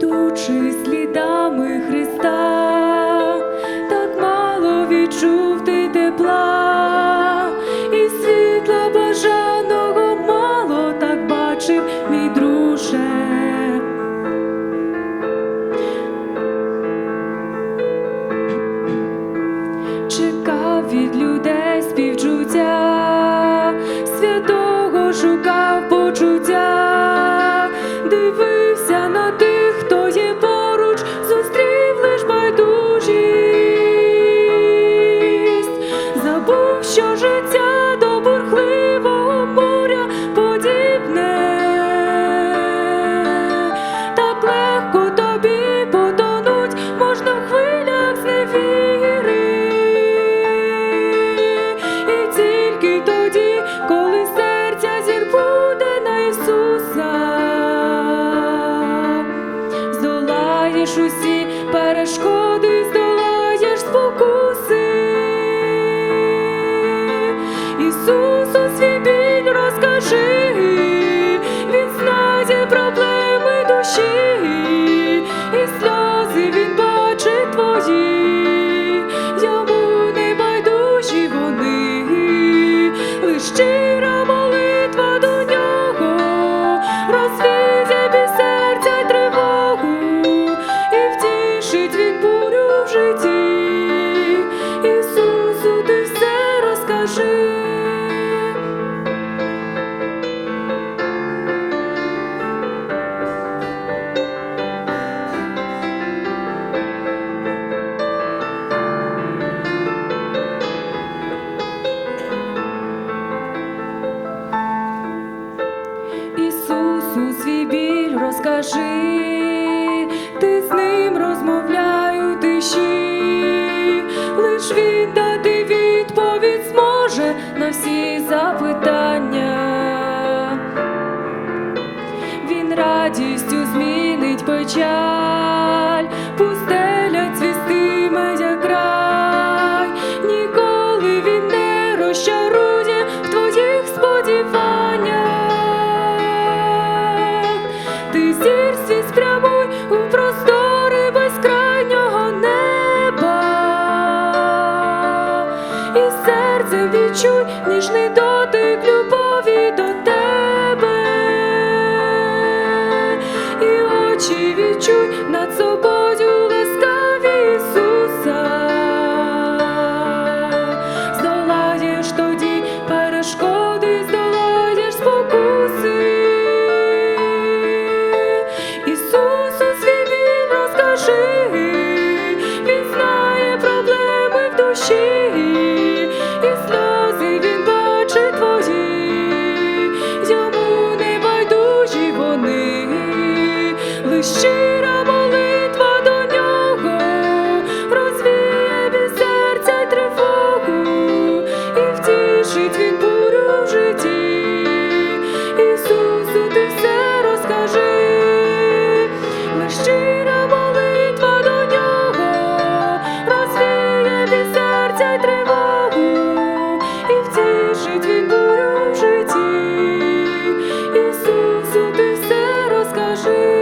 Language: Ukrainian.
ідучи слідами Христа, так мало відчув ти тепла. перешкод. скажи, ти з ним розмовляй у тиші, лиш він дати відповідь зможе на всі запитання, він радістю змінить печаль. відчуй ніжний дотик любові до тебе. жив.